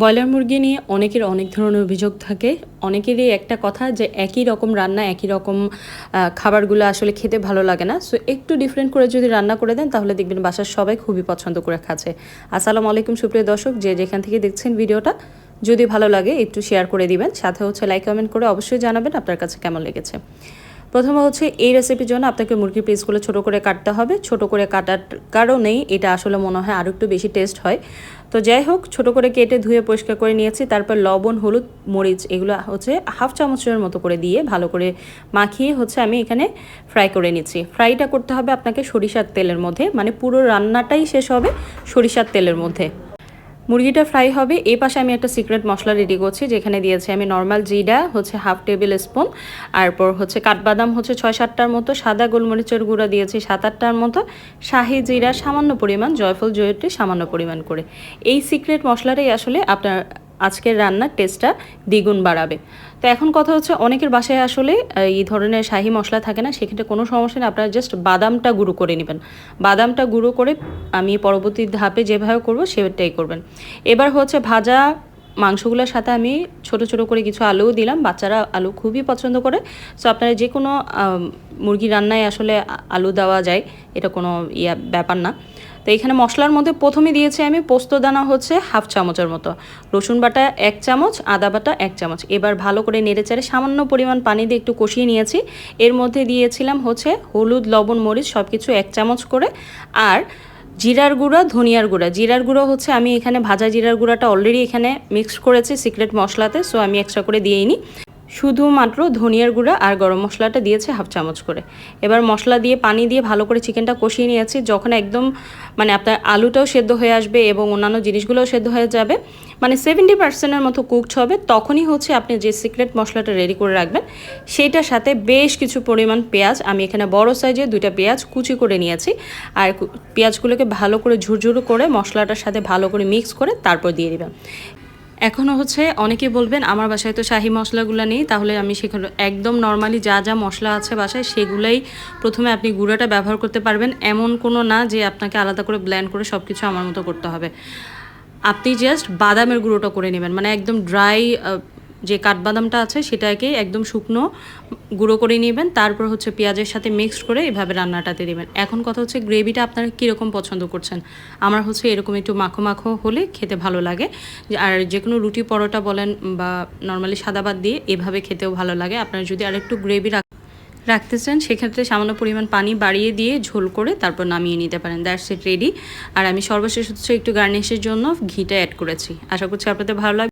Broiler মুরগি নিয়ে অনেকের অনেক ধরনের অভিযোগ থাকে। অনেকেরই একটা কথা যে একই রকম রান্না, একই রকম খাবারগুলো আসলে খেতে ভালো লাগে না। সো একটু ডিফারেন্ট করে যদি রান্না করে দেন, তাহলে দেখবেন বাসার সবাই খুবই পছন্দ করে খাচ্ছে। আসসালামু আলাইকুম সুপ্রিয় দর্শক, যে যেখান থেকে দেখছেন ভিডিওটা, যদি ভালো লাগে একটু শেয়ার করে দিবেন। সাথে হচ্ছে লাইক কমেন্ট করে অবশ্যই জানাবেন আপনার কাছে কেমন লেগেছে। প্রথমে হচ্ছে এই রেসিপির জন্য আপনাকে মুরগির পিসগুলো ছোট করে কাটতে হবে। ছোট করে কাটার কারণেই এটা আসলে মনে হয় আরও একটু বেশি টেস্ট হয়। তো যাই হোক, ছোট করে কেটে ধুয়ে পরিষ্কার করে নিয়েছি। তারপর লবণ, হলুদ, মরিচ এগুলো হচ্ছে হাফ চামচের মতো করে দিয়ে ভালো করে মাখিয়ে হচ্ছে আমি এখানে ফ্রাই করে নিচ্ছি। ফ্রাইটা করতে হবে আপনাকে সরিষার তেলের মধ্যে। মানে পুরো রান্নাটাই শেষ হবে সরিষার তেলের মধ্যে। মুরগিটা ফ্রাই হবে। এই পাশে আমি একটা সিক্রেট মশলা রেডি করছি, যেখানে দিয়েছি আমি নর্মাল জিরা, হচ্ছে হাফ টেবিল স্পুন তারপর হচ্ছে কাঠবাদাম হচ্ছে ছয় সাতটার মতো, সাদা গোলমরিচের গুঁড়া দিয়েছি সাত আটটার মতো, শাহি জিরা সামান্য পরিমাণ, জয়ফল জয়টি সামান্য পরিমাণ করে। এই সিক্রেট মশলাটাই আসলে আপনার আজকের রান্নার টেস্টটা দ্বিগুণ বাড়াবে। তো এখন কথা হচ্ছে অনেকের বাসায় আসলে এই ধরনের শাহি মশলা থাকে না, সেক্ষেত্রে কোনো সমস্যা নেই, আপনারা জাস্ট বাদামটা গুঁড়ো করে নেবেন। বাদামটা গুঁড়ো করে আমি পরবর্তী ধাপে যেভাবে করব সেটাই করবেন। এবার হচ্ছে ভাজা মাংসগুলোর সাথে আমি ছোট ছোট করে কিছু আলুও দিলাম, বাচ্চারা আলু খুবই পছন্দ করে। সো আপনারা যে কোনো মুরগি রান্নায় আসলে আলু দেওয়া যায়, এটা কোনো ইয়া ব্যাপার না। তো এখানে মশলার মধ্যে প্রথমে দিয়েছি আমি পোস্ত দানা হচ্ছে হাফ চামচের মতো, রসুন বাটা এক চামচ, আদা বাটা এক চামচ। এবার ভালো করে নেড়েচেড়ে সামান্য পরিমাণ পানি দিয়ে একটু কষিয়ে নিয়েছি। এর মধ্যে দিয়েছিলাম হচ্ছে হলুদ, লবণ, মরিচ সব কিছু এক চামচ করে। আর জিরার গুঁড়া, ধনিয়ার গুঁড়া। জিরার গুঁড়ো হচ্ছে আমি এখানে ভাজা জিরার গুঁড়াটা অলরেডি এখানে মিক্সড করেছি সিক্রেট মশলাতে সো আমি এক্সট্রা করে দিয়েই নিই শুধুমাত্র ধনিয়ার গুঁড়া আর গরম মশলাটা দিয়েছে হাফ চামচ করে। এবার মশলা দিয়ে পানি দিয়ে ভালো করে চিকেনটা কষিয়ে নিয়েছি। যখন একদম মানে আপনার আলুটাও সেদ্ধ হয়ে আসবে এবং অন্যান্য জিনিসগুলোও সেদ্ধ হয়ে যাবে মানে সেভেন্টি পার্সেন্টের মতো কুকড হবে, তখনই হচ্ছে আপনি যে সিক্রেট মশলাটা রেডি করে রাখবেন সেইটার সাথে বেশ কিছু পরিমাণ পেঁয়াজ, আমি এখানে বড় সাইজে দুইটা পেঁয়াজ কুচি করে নিয়েছি, আর পেঁয়াজগুলোকে ভালো করে ঝুরঝুরো করে মশলাটার সাথে ভালো করে মিক্স করে তারপর দিয়ে দিবেন। এখনও হচ্ছে অনেকে বলবেন, আমার বাসায় তো শাহি মশলাগুলো নেই, তাহলে আমি সেখানে একদম নর্মালি যা যা মশলা আছে বাসায় সেগুলাই প্রথমে আপনি গুঁড়াটা ব্যবহার করতে পারবেন। এমন কোনো না যে আপনাকে আলাদা করে ব্ল্যান্ড করে সব কিছু আমার মতো করতে হবে। আপনি জাস্ট বাদামের গুঁড়োটা করে নেবেন মানে একদম ড্রাই যে কাঠবাদামটা আছে সেটাকে একদম শুকনো গুঁড়ো করে নেবেন, তারপর হচ্ছে পেঁয়াজের সাথে মিক্সড করে এভাবে রান্নাটাতে দেবেন। এখন কথা হচ্ছে গ্রেভিটা আপনারা কীরকম পছন্দ করছেন? আমার হচ্ছে এরকম একটু মাখো মাখো হলে খেতে ভালো লাগে। আর যে কোনো রুটি পরোটা বলেন বা নর্মালি সাদা ভাত দিয়ে এভাবে খেতেও ভালো লাগে। আপনারা যদি আর একটু গ্রেভি রাখ রাখতে চান, সেক্ষেত্রে সামান্য পরিমাণ পানি বাড়িয়ে দিয়ে ঝোল করে তারপর নামিয়ে নিতে পারেন। দ্যাটস ইট রেডি আর আমি সর্বশেষ হচ্ছে একটু গার্নিশের জন্য ঘিটা অ্যাড করেছি। আশা করছি আপনাদের ভালো লাগবে।